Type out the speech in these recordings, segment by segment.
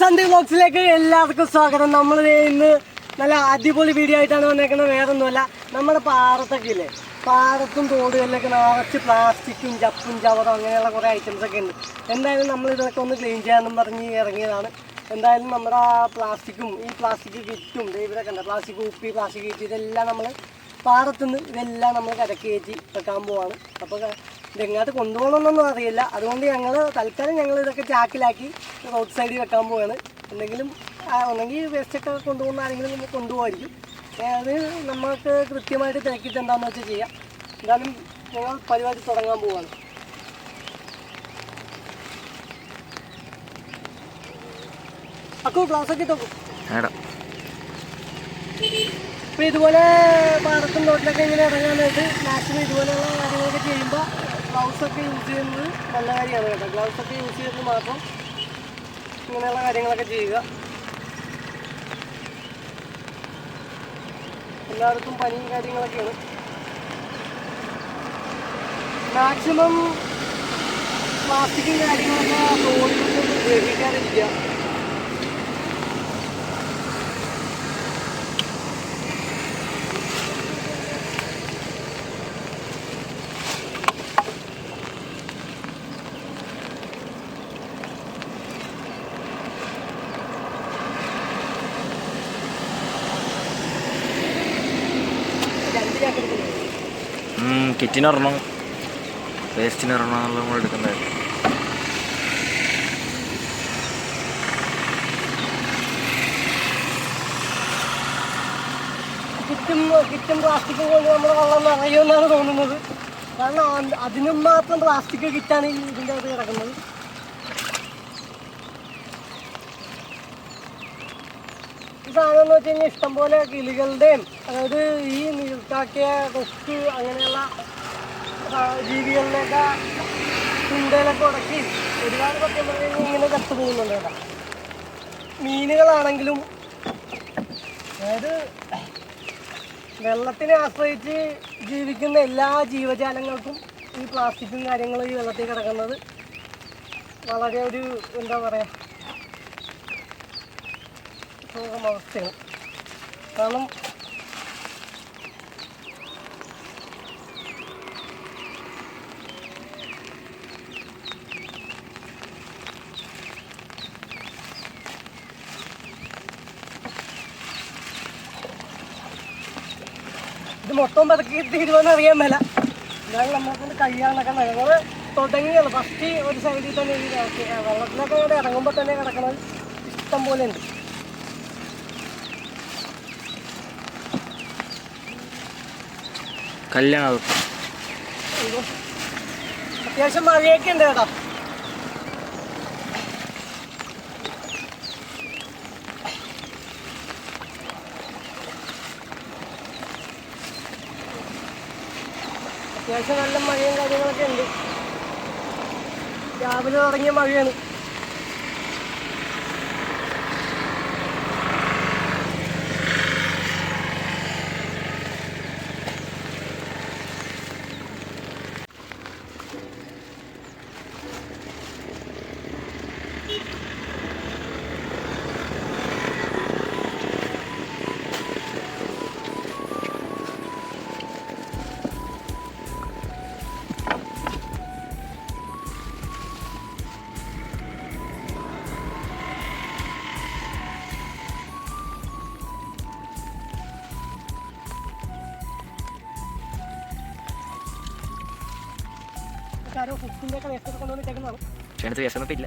Sunday ബോക്സിലേക്ക് എല്ലാവർക്കും സ്വാഗതം. നമ്മൾ ഇന്ന് നല്ല അടിപൊളി വീഡിയോ ആയിട്ടാണ് വന്നേക്കുന്നത്. വേറൊന്നുമല്ല നമ്മുടെ പാടത്തൊക്കെ ഇല്ലേ പാറത്തും തോടുകളിലൊക്കെ നിറച്ച് പ്ലാസ്റ്റിക്കും ചപ്പും ചവറും അങ്ങനെയുള്ള കുറേ ഐറ്റംസ് ഒക്കെ ഉണ്ട്. എന്തായാലും നമ്മൾ ഇതൊക്കെ ഒന്ന് ക്ലീൻ ചെയ്യാമെന്നും പറഞ്ഞ് ഇറങ്ങിയതാണ്. എന്തായാലും നമ്മുടെ പ്ലാസ്റ്റിക്കും ഈ പ്ലാസ്റ്റിക് കിറ്റും ദേ ഇവിടെ കണ്ട പ്ലാസ്റ്റിക് ഉപ്പി പ്ലാസ്റ്റിക് കിറ്റ് ഇതെല്ലാം നമ്മൾ പാടത്തുനിന്ന് ഇതെല്ലാം നമ്മൾ കരക്കേറ്റി വെക്കാൻ പോവാണ്. അപ്പോൾ ഇതെങ്ങാട്ട് കൊണ്ടുപോകണമെന്നൊന്നും അറിയില്ല. അതുകൊണ്ട് ഞങ്ങൾ തൽക്കാലം ഞങ്ങൾ ഇതൊക്കെ ചാക്കിലാക്കി റോഡ് സൈഡിൽ വെക്കാൻ പോവാണ്. എന്തെങ്കിലും ഒന്നെങ്കിൽ വേസ്റ്റൊക്കെ കൊണ്ടുപോകുന്ന ആരെങ്കിലും നമുക്ക് കൊണ്ടുപോകായിരിക്കും അത് നമുക്ക് കൃത്യമായിട്ട് തിരക്കിയിട്ട് എന്താണെന്ന് വെച്ചാൽ ചെയ്യാം. എന്തായാലും ഞങ്ങൾ പരിപാടി തുടങ്ങാൻ പോവാണ്. അക്കോ ക്ലാസ് ഒക്കെ തോക്കും അപ്പോൾ ഇതുപോലെ പാടത്തും തോട്ടിലൊക്കെ ഇങ്ങനെ ഇറങ്ങാനായിട്ട് മാക്സിമം ഇതുപോലെയുള്ള കാര്യങ്ങളൊക്കെ ചെയ്യുമ്പോൾ ഗ്ലൗസ് ഒക്കെ യൂസ് ചെയ്യുന്നത് നല്ല കാര്യമാണ് കേട്ടോ. ഗ്ലൗസ് ഒക്കെ യൂസ് ചെയ്യുന്നത് മാത്രം ഇങ്ങനെയുള്ള കാര്യങ്ങളൊക്കെ ചെയ്യുക. എല്ലാവർക്കും പനിയും കാര്യങ്ങളൊക്കെയാണ്. മാക്സിമം പ്ലാസ്റ്റിക്കും കാര്യങ്ങളൊക്കെ ഉപയോഗിക്കാതിരിക്കുക രണ്ട് ചാക്കെടുക്കുന്നത് കിറ്റിന് ഒരെണ്ണം വേസ്റ്റിന് ഒരെണ്ണം നമ്മൾ എടുക്കുന്നതായിരുന്നു കിറ്റും കിറ്റും പ്ലാസ്റ്റിക്കും കൊണ്ട് നമ്മൾ വെള്ളം നിറയുമെന്നാണ് തോന്നുന്നത്. കാരണം അത് അതിനും മാത്രം പ്ലാസ്റ്റിക് കിറ്റാണ് ഈ ഇതിന്റെ അകത്ത് കിടക്കുന്നത്. ഈ സാധനം എന്ന് വെച്ച് കഴിഞ്ഞാൽ ഇഷ്ടംപോലെ കിളികളുടെയും അതായത് ഈ നീർക്കാക്കിയ കൊക്ക് അങ്ങനെയുള്ള ആ, ജീവികളുടെയൊക്കെ ചുണ്ടയിലൊക്കെ ഉടക്കി ഒരുപാട് കഴിഞ്ഞാൽ ഇങ്ങനെ ചത്തു പോകുന്നുണ്ട് കേട്ടോ. മീനുകളാണെങ്കിലും അതായത് വെള്ളത്തിനെ ആശ്രയിച്ച് ജീവിക്കുന്ന എല്ലാ ജീവജാലങ്ങൾക്കും ഈ പ്ലാസ്റ്റിക്കും കാര്യങ്ങളും ഈ വെള്ളത്തിൽ കിടക്കുന്നത് വളരെ ഒരു എന്താ പറയുക സുഖം അവസ്ഥയാണ്. കാരണം ഇത് മൊത്തം പതുക്കി തീരുമാനം അറിയാൻ മേല. ഞങ്ങൾ നമ്മളെ കൊണ്ട് കഴിയാന്നൊക്കെ ഞങ്ങൾ തുടങ്ങിയാണ് ഫസ്റ്റ് ഒരു സൈഡിൽ തന്നെ വെള്ളത്തിനൊക്കെ വെള്ളത്തിലൊക്കെ ഇവിടെ ഇറങ്ങുമ്പോൾ തന്നെ കിടക്കണത് ഇഷ്ടം പോലെ ഉണ്ട്. കല്യാണം. അത്യാവശ്യം മഴയൊക്കെ ഉണ്ട് കേട്ടോ. അത്യാവശ്യം നല്ല മഴയും കാര്യങ്ങളൊക്കെ ഉണ്ട്. രാവിലെ തുടങ്ങിയ മഴയാണ്. ഒക്കെ വേസ്റ്റ് കൊണ്ടുവന്നിട്ടേക്കുന്നതാണ് ക്ഷണിച്ച് വിഷമപ്പം ഇല്ല.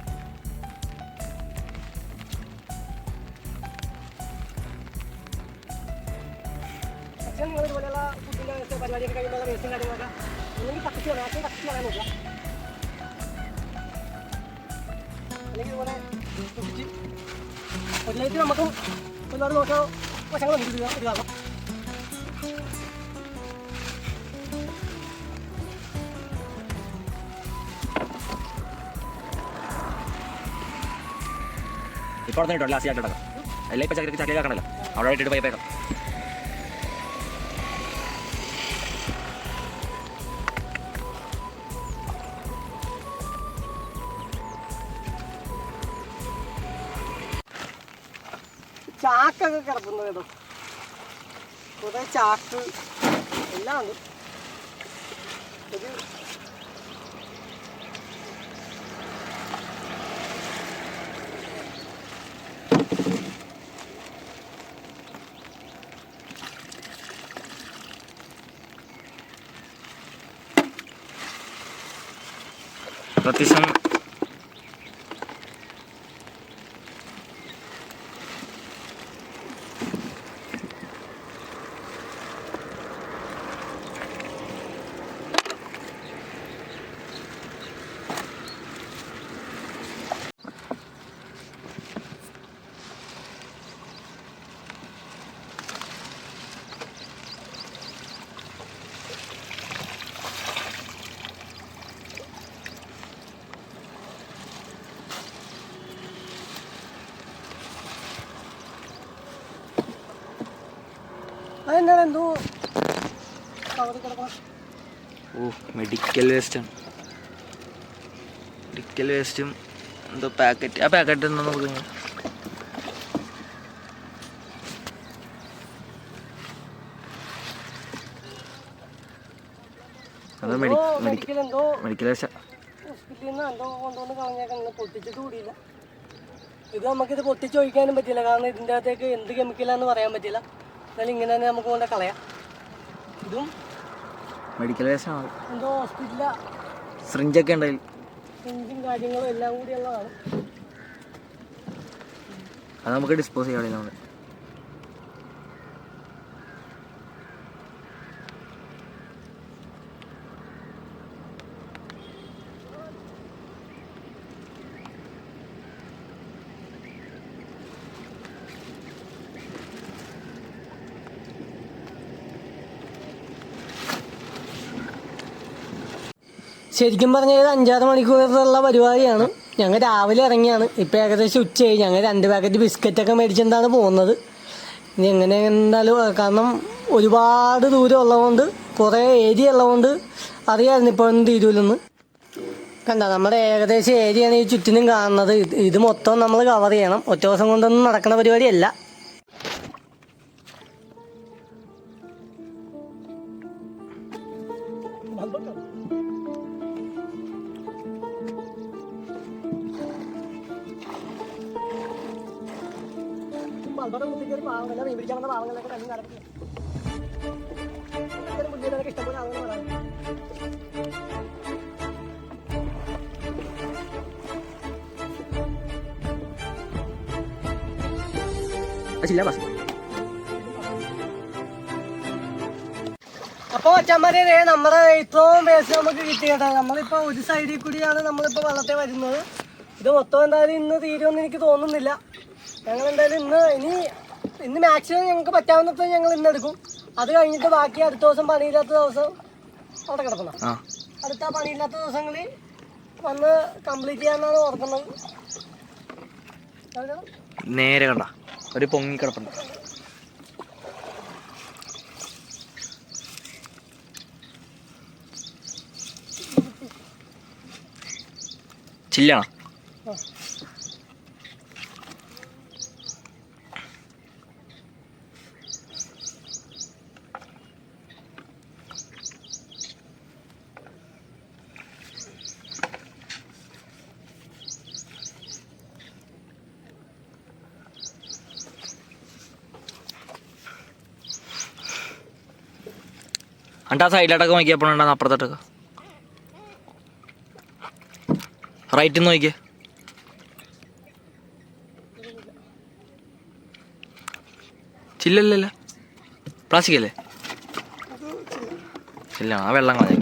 പക്ഷേ നിങ്ങൾ ഇതുപോലെയുള്ള ഫുഡിന്റെ വേസ്റ്റ് പരിപാടിയൊക്കെ കഴിയുമ്പോൾ വേസ്റ്റും കാര്യങ്ങളൊക്കെ അല്ലെങ്കിൽ കത്തിച്ച് മാക്സിമം കത്തിച്ച് കളയാൻ നോക്കുക അല്ലെങ്കിൽ ഇതുപോലെ സൂക്ഷിച്ച് ഒരു ലൈറ്റ് നമുക്കും ഒരുപാട് ദോഷ വശങ്ങളുണ്ട് ഇത് കാരണം ഇപ്പോൾ കിട്ടും ലാസ്റ്റ് ആയിട്ട് എല്ലാം ഇപ്പം ചക്കരക്ക് ചക്കയിലാക്കണല്ലോ അവിടെ ഇട്ടിട്ട് പൈപ്പേക്കാം ചാക്കൊക്കെ കിടക്കുന്നു കേട്ടോ. കുറെ ചാക്ക്. എല്ലാം ഉണ്ട്. അത്യാവശ്യം അതെന്താണ് എന്തോ ഓ മെഡിക്കൽ വേസ്റ്റാണ് മെഡിക്കൽ വേസ്റ്റും എന്തോ പാക്കറ്റ് ആ പാക്കറ്റ് എന്താ അതോ മെഡി മെഡിക്കൽ മെഡിക്കൽ വേസ്റ്റ് ഹോസ്പിറ്റലിൽ നിന്ന് എന്തോ കൊണ്ടുവന്ന് കളഞ്ഞേക്കാൻ പൊട്ടിച്ചിട്ട് കൂടിയില്ല. ഇത് നമുക്കിത് പൊട്ടിച്ച് ഒഴിക്കാനും പറ്റില്ല കാരണം ഇതിന്റെ അകത്തേക്ക് എന്ത് കെമിക്കലാന്ന് പറയാൻ പറ്റില്ല എന്നാലും ഇങ്ങനെ തന്നെ നമുക്ക് കൊണ്ട് കളയാം. ഇതും മെഡിക്കൽ വേസ്റ്റ് ആണ്. എന്തോ ഹോസ്പിറ്റല സിറിഞ്ചൊക്കെ ഉണ്ടായി ഇഞ്ചും കാര്യങ്ങളും എല്ലാം കൂടിയുള്ളതാണ്. അത് നമുക്ക് ഡിസ്പോസ് ചെയ്യാൻ നമ്മൾ ശരിക്കും പറഞ്ഞാൽ ഒരു അഞ്ചാറ് മണിക്കൂറുള്ള പരിപാടിയാണ്. ഞങ്ങൾ രാവിലെ ഇറങ്ങിയാണ്. ഇപ്പം ഏകദേശം ഉച്ചയായി. ഞങ്ങൾ രണ്ട് പാക്കറ്റ് ബിസ്ക്കറ്റൊക്കെ മേടിച്ചെന്താണ് പോകുന്നത്. ഇനി എങ്ങനെ എന്തായാലും കാരണം ഒരുപാട് ദൂരം ഉള്ളതുകൊണ്ട് കുറേ ഏരിയ ഉള്ളതുകൊണ്ട് അറിയാമായിരുന്നു ഇപ്പോഴൊന്നും തീരുമില്ലെന്ന് കണ്ട? നമ്മുടെ ഏകദേശം ഏരിയയാണ് ഈ ചുറ്റിനും കാണുന്നത്. ഇത് മൊത്തം നമ്മൾ കവർ ചെയ്യണം. ഒറ്റ ദിവസം കൊണ്ടൊന്നും നടക്കുന്ന പരിപാടിയല്ല. ദേ നമ്മുടെ ഇത്രയും പേസ് നമുക്ക് കിട്ടിയതാണ് നമ്മളിപ്പോ ഒരു സൈഡിൽ കൂടിയാണ് നമ്മളിപ്പോ വള്ളത്തെ വരുന്നത്. ഇത് മൊത്തം എന്തായാലും ഇന്ന് തീരുമെന്ന് എനിക്ക് തോന്നുന്നില്ല. ഞങ്ങൾ എന്തായാലും ഇന്ന് ഇനി ഇന്ന് മാക്സിമം ഞങ്ങൾക്ക് പറ്റാവുന്നത്ര ഞങ്ങൾ ഇന്ന് എടുക്കും. അത് കഴിഞ്ഞിട്ട് ബാക്കി അടുത്ത ദിവസം പണിയില്ലാത്ത ദിവസം അവിടെ കിടക്കണം. അടുത്ത പണിയില്ലാത്ത ദിവസങ്ങളിൽ വന്ന് കംപ്ലീറ്റ് ചെയ്യാനാണ് ഓർക്കുന്നത്. നേരെ കണ്ട. ഒരു പൊങ്ങി കിടപ്പുണ്ട്. ചില്ലാണ് അണ്ടാ സൈഡിലടക്കം നോക്കിയപ്പോഴാണ് അപ്പുറത്തോട്ടൊക്കെ. റൈറ്റിൽ നിന്ന് നോക്കിയേ. ചില്ലല്ലല്ല. പ്ലാസ്റ്റിക് അല്ലേ ചില്ലാണ് ആ വെള്ളം കളഞ്ഞു.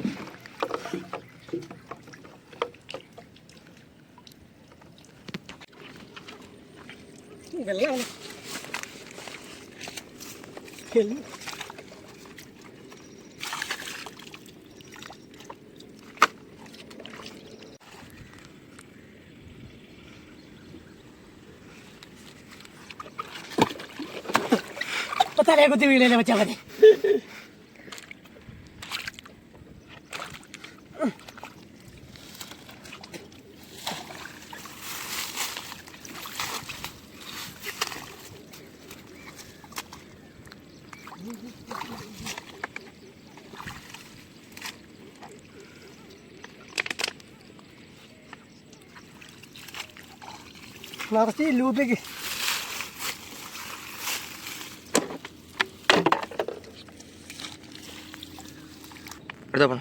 पता रहेगा तू मिलेगा बच्चा बने लूपे की എടുത്തപ്പം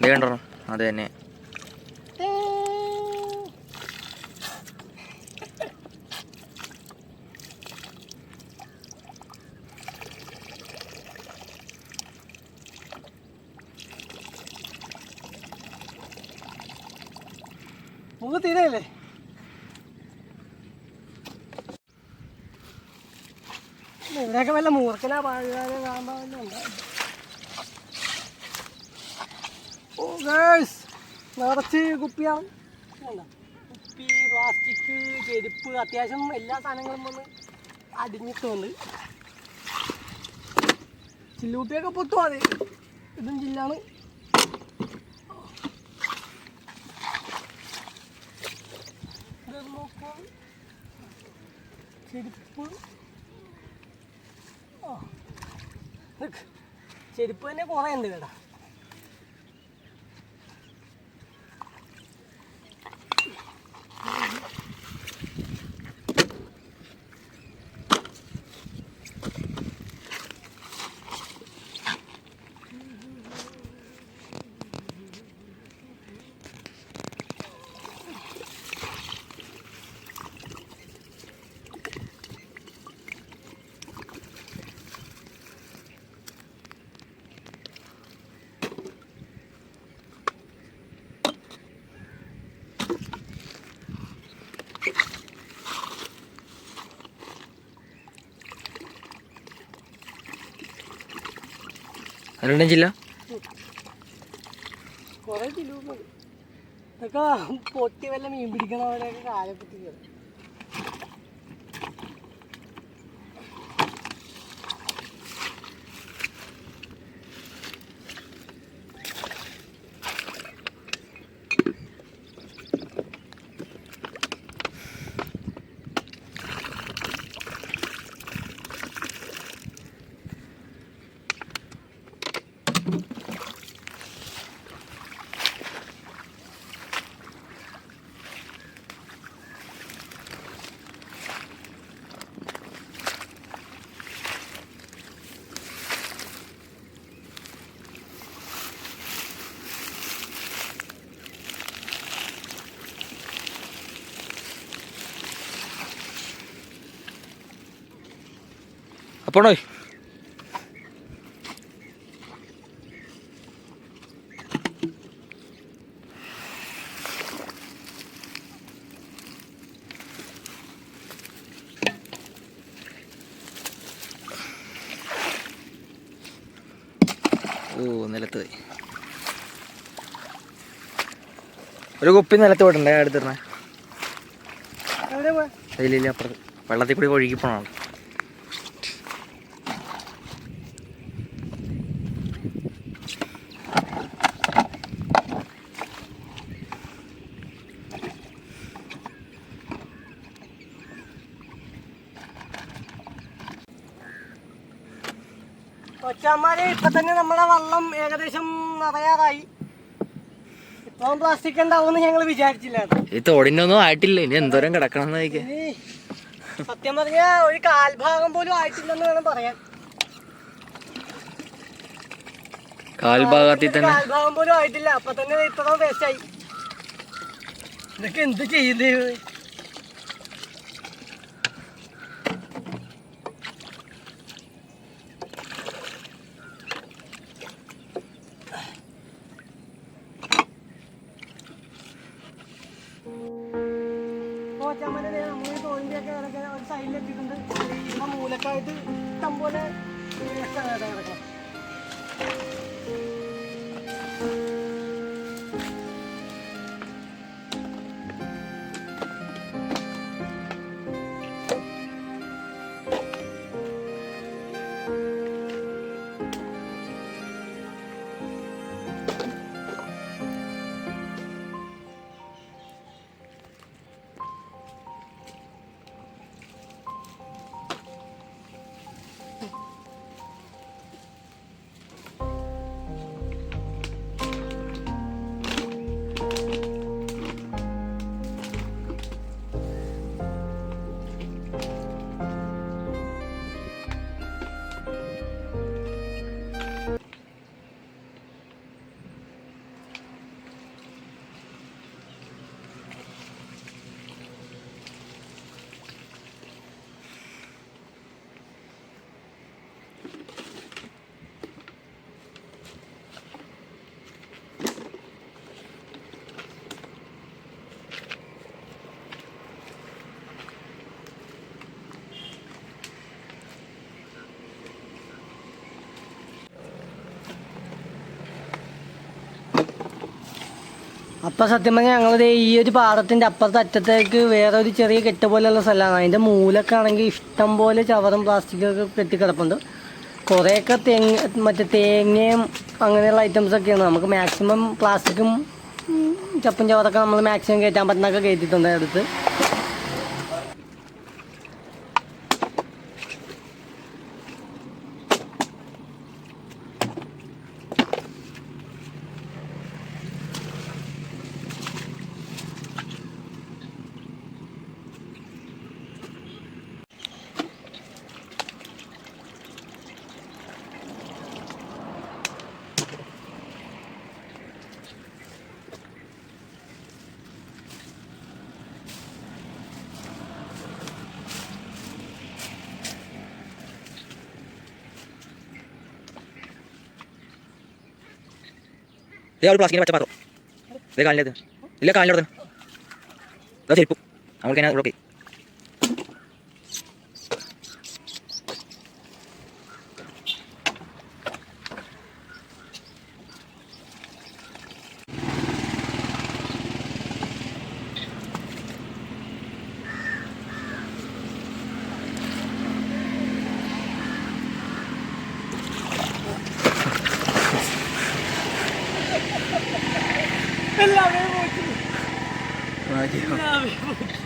പോണം കണ്ടോ? അത് തന്നെ. തീരല്ലേ ഇവിടെയൊക്കെ വല്ല മൂർക്കനാ പാഴുകാരെ കാണാൻ വല്ല ഉണ്ടാവും ഓ ഗേഴ്സ് നിറച്ച് കുപ്പിയാണ്? കുപ്പി പ്ലാസ്റ്റിക് ചെരുപ്പ് അത്യാവശ്യം എല്ലാ സാധനങ്ങളും വന്ന് അടിഞ്ഞിട്ടുണ്ട്. ചില്ലുകുപ്പിയൊക്കെ പൊത്തും അത്. ഇതും ചില്ലാണ്. ചെരുപ്പ്. ചെരുപ്പ് തന്നെ കുറേ ഉണ്ട് കേട്ടാ അതിലുണ്ടെങ്കിൽ ചില്ല. കുറേ ഇതൊക്കെ പൊട്ടി വല്ല മീൻ പിടിക്കണവരെയൊക്കെ കാലപ്പെട്ടി കയറും അപ്പോണോ ഓ നിലത്ത് പോയി. ഒരു കുപ്പി നിലത്ത് പോയിട്ടുണ്ടേ അടുത്തിരുന്നേ? അതിലില്ല അപ്പുറത്ത്. വെള്ളത്തിൽ കൂടി ഒഴുകി പോണോ കൊച്ചന്മാരെ ഇപ്പൊ തന്നെ നമ്മുടെ വള്ളം ഏകദേശം നിറയാറായി. ഇപ്പം പ്ലാസ്റ്റിക് ഉണ്ടാവുമെന്ന് ഞങ്ങൾ വിചാരിച്ചില്ല. ഈ തോടിനൊന്നും ആയിട്ടില്ല. ഇനി എന്തോരം കിടക്കണം സത്യം പറഞ്ഞ ഒരു കാൽഭാഗം പോലും ആയിട്ടില്ലെന്ന് വേണം പറയാൻ. കാൽഭാഗത്തിൽ തന്നെ? കാൽഭാഗം പോലും ആയിട്ടില്ല. അപ്പൊ തന്നെ ഇത്രയും വേസ്റ്റായി ഇതൊക്കെ എന്ത് ചെയ്യുന്നേ? അപ്പം സത്യം പറഞ്ഞാൽ ഞങ്ങളിത് ഈ ഒരു പാടത്തിന്റെ അപ്പുറത്തെ അറ്റത്തേക്ക് വേറെ ഒരു ചെറിയ കെട്ട് പോലെയുള്ള സ്ഥലമാണ്. അതിന്റെ മൂലൊക്കെ ആണെങ്കിൽ ഇഷ്ടം പോലെ ചവറും പ്ലാസ്റ്റിക്കും പ്ലാസ്റ്റിക്കൊക്കെ കെട്ടിക്കിടപ്പുണ്ട് കുറേയൊക്കെ തേങ്ങ മറ്റേ തേങ്ങയും അങ്ങനെയുള്ള ഐറ്റംസൊക്കെയാണ് നമുക്ക് മാക്സിമം പ്ലാസ്റ്റിക്കും ചപ്പും ചവറൊക്കെ നമ്മൾ മാക്സിമം കയറ്റാൻ പറ്റുന്നൊക്കെ കയറ്റിയിട്ടുണ്ട് അടുത്ത്. ഒരു പ്ലാസ്റ്റിക്കിന്റെ പച്ച പാത്രം ഇതേ? കാലിന്റെ ഇല്ല കാലിന്റെ തന്നെ ഇതാ ചെരുപ്പ്. നമ്മൾക്ക് അതിനെ ഇവിടെ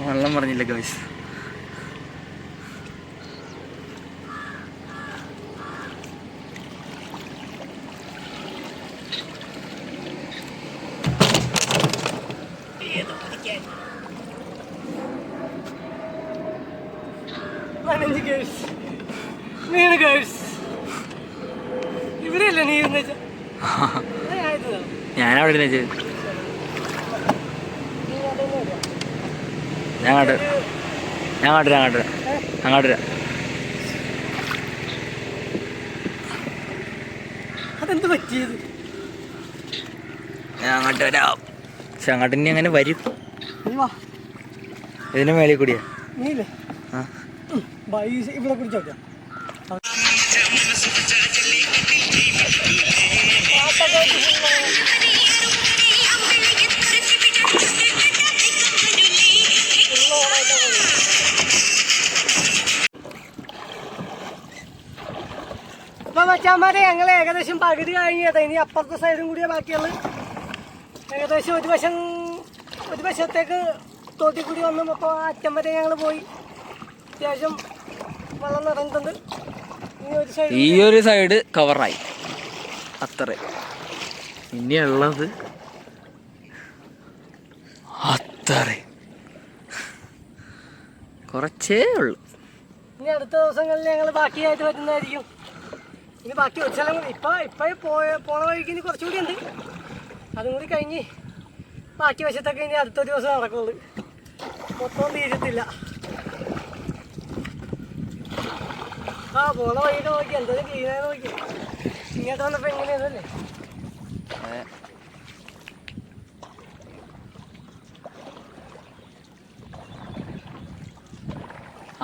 വെള്ളം പറഞ്ഞില്ല ഗൈസ് പതിനഞ്ച് കേഴ്സ് വീണ് കേഴ്സ് ഇവിടെയല്ലേ നീ ഇരുന്ന് ഞാൻ അവിടെ ഇരുന്ന് വെച്ചത് നീ അതൊന്നും ഇല്ല. ഞാൻ അങ്ങോട്ട് ഞാൻ അങ്ങോട്ട് വരാം അങ്ങോട്ട് വരാം അങ്ങോട്ട് വരാം അതെന്ത് പറ്റിയത്? ഞാൻ അങ്ങോട്ട് വരാം. പക്ഷെ അങ്ങോട്ട് ഇനി അങ്ങനെ വരും. ഇതിന് മേളിൽ കൂടിയാ. ഇവിടെ പിടിച്ചോക്കാം അപ്പൊ ഞങ്ങൾ ഏകദേശം പകുതി കഴിഞ്ഞതാ ഇനി അപ്പുറത്തെ സൈഡും കൂടിയാണ് ബാക്കിയുള്ളത് ഏകദേശം ഒരു വശം ഒരു വശത്തേക്ക് തോട്ടി കൂടി വന്നു. അപ്പോൾ ആ അറ്റം വരെ ഞങ്ങൾ പോയി. അത്യാവശ്യം വെള്ളം നിറഞ്ഞിട്ടുണ്ട്. ഇനി ഒരു സൈഡ് ഈ ഒരു സൈഡ് കവറായി അത്ര. ഇനിയുള്ളത് അത്ര. കുറച്ചേ ഉള്ളൂ. ഇനി അടുത്ത ദിവസങ്ങളിൽ ഞങ്ങൾ ബാക്കിയായിട്ട് വരുന്നതായിരിക്കും. ഇനി ബാക്കി ഒരു സ്ഥലം ഇപ്പൊ ഇപ്പം ഇപ്പം പോയ പോണ വഴിക്ക് ഇനി കുറച്ചുകൂടി ഉണ്ട്. അതും കൂടി കഴിഞ്ഞ് ബാക്കി വശത്തൊക്കെ ഇനി അടുത്ത ദിവസം നടക്കുള്ളൂ. മൊത്തം തീരത്തില്ല. ആ പോണ വഴിയുടെ നോക്കി. എന്തെങ്കിലും ക്ലീനായി നോക്കി. ഇങ്ങോട്ട് വന്നപ്പോൾ എങ്ങനെയാണല്ലേ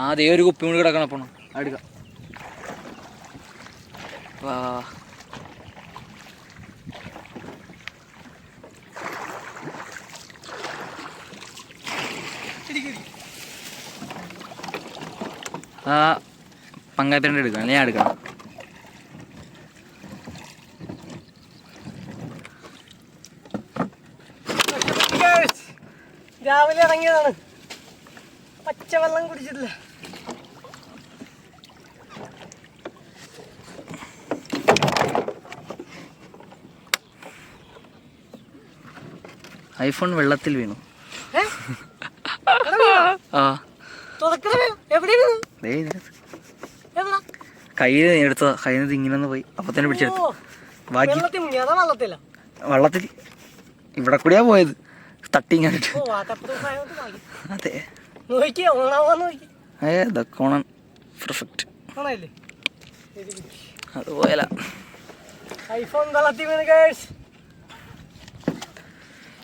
ആ ദേ ഒരു കുപ്പി മുടി കിടക്കണം അപ്പോൾ എടുക്കാം. വാ ആ പങ്കായത്തിന്റെ എടുക്കണം ഞാൻ എടുക്കണം. രാവിലെ ഇറങ്ങിയതാണ്. പച്ചവെള്ളം കുടിച്ചിട്ടില്ല. ഐഫോൺ വെള്ളത്തിൽ വീണു? ആ? കയ്യിൽ എടുത്തതാ. കയ്യിൽ നിന്ന് ഇങ്ങനെ പോയി. അപ്പൊ തന്നെ പിടിച്ചെടുത്തു. ബാക്കി വെള്ളത്തിൽ ഇവിടെ കൂടിയാ പോയത്. തട്ടി കണ്ടിട്ട്. അതെ. ഏ ഇതൊക്കെ ഓണം. പെർഫെക്റ്റ് അത് പോയല്ല ഐഫോൺ വെള്ളത്തിൽ വീണ് കേസ് അക്കുവത്തെടുത്തു അയ്യോ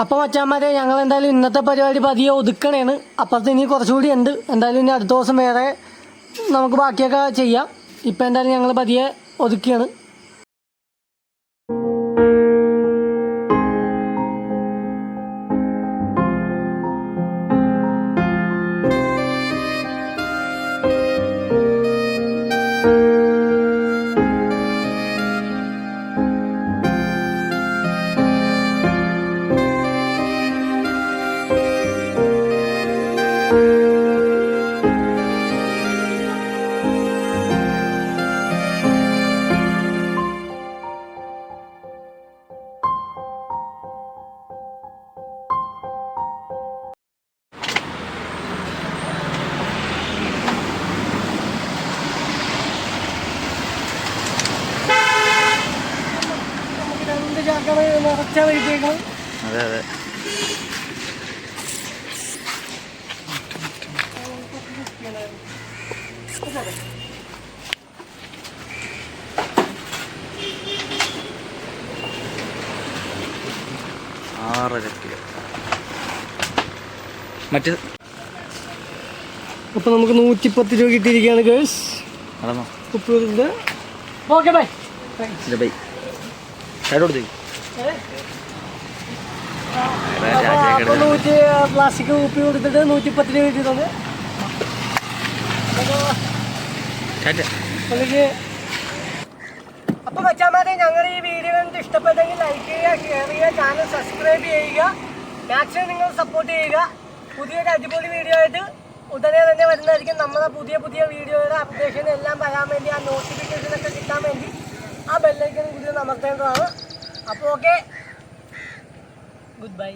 അപ്പം മച്ചാമാരെ ഞങ്ങൾ എന്തായാലും ഇന്നത്തെ പരിപാടി പതിയെ ഒതുക്കണേന്ന് അപ്പുറത്ത് ഇനി കുറച്ചുകൂടി ഉണ്ട്. എന്തായാലും ഇനി അടുത്ത ദിവസം വേറെ നമുക്ക് ബാക്കിയൊക്കെ ചെയ്യാം. ഇപ്പം എന്തായാലും ഞങ്ങൾ പതിയെ ഒതുക്കിയാണ്. അപ്പം നമുക്ക് നൂറ്റിപ്പത്ത് രൂപ കിട്ടിയിരിക്കുകയാണ് ഗേൾസ് ഉപ്പ് ഓക്കെ ബൈ ബൈ നൂറ്റി പ്ലാസ്റ്റിക് കുപ്പി കൊടുത്തിട്ട് നൂറ്റിപ്പത്ത് രൂപ കിട്ടിയിട്ടുണ്ട്. പുള്ളിക്ക് അപ്പൊ മച്ചാമാരെ ഞങ്ങൾ ഈ വീഡിയോ കണ്ട് ഇഷ്ടപ്പെട്ടെങ്കിൽ ലൈക്ക് ചെയ്യുക ഷെയർ ചെയ്യുക ചാനൽ സബ്സ്ക്രൈബ് ചെയ്യുക. മാക്സിമം നിങ്ങൾ സപ്പോർട്ട് ചെയ്യുക. പുതിയൊരു അടിപൊളി വീഡിയോ ആയിട്ട് ഉടനെ തന്നെ വരുന്നതായിരിക്കും നമ്മുടെ പുതിയ പുതിയ വീഡിയോയുടെ അപ്ഡേഷൻ എല്ലാം വരാൻ വേണ്ടി ആ നോട്ടിഫിക്കേഷൻ ഒക്കെ കിട്ടാൻ വേണ്ടി ആ ബെല്ലൈക്കൻ കൂടി അമർത്തേണ്ടതാണ്. അപ്പോൾ ഓക്കെ ഗുഡ് ബൈ